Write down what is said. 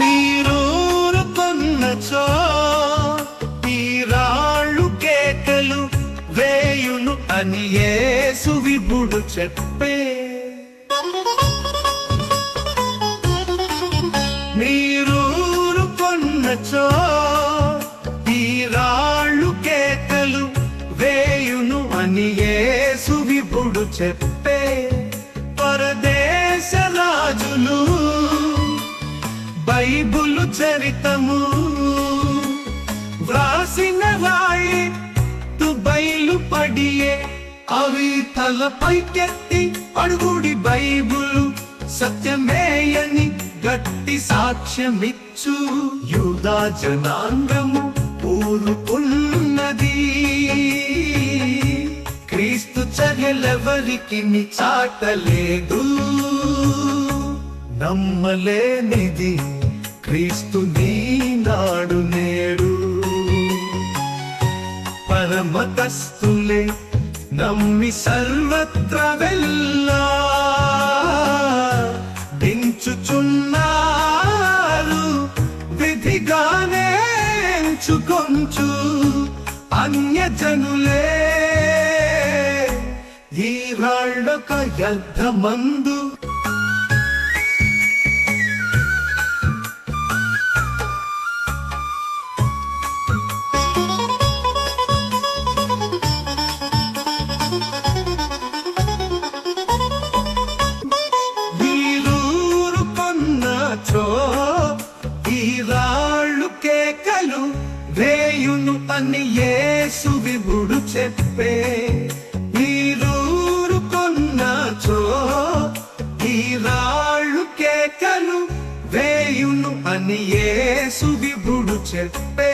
నీరూరు కొన్నచో ఈ రాళ్ళు కేకలు వేయును అని యేసు విభుడు చెప్పే. నీరూరు కొన్నచో ఈ రాళ్ళు కేకలు వేయును అని యేసు విభుడు చెప్పే. బైబులు చరితము. వ్రాసిన రాయి బయలు పడియే అవి తలపైకెత్తి అడుగుడి బైబులు సత్యమేయని గట్టి సాక్ష్యమిచ్చు. యూదా జనాంగము ఊరుకున్నది. క్రీస్తు చర్యలెవరికి చాటలేదు. నమ్మలేనిది క్రీస్తు నీ నాడు నేడు. పరమతస్తులే నమ్మి సర్వత్ర వెళ్ళా. దించుచున్నారు విధిగానే ఎంచుకొంచు అన్యజనులే. ఈ రాళ్ళొక యుద్ధమందు కొన్నచో ఈ రాళ్ళు కేకలు వేయును అని యేసు విభుడు చెప్పే. వీరూరు కొన్నాచో ఈ రాళ్ళు కేకలు వేయును అని యేసు విభుడు చెప్పే.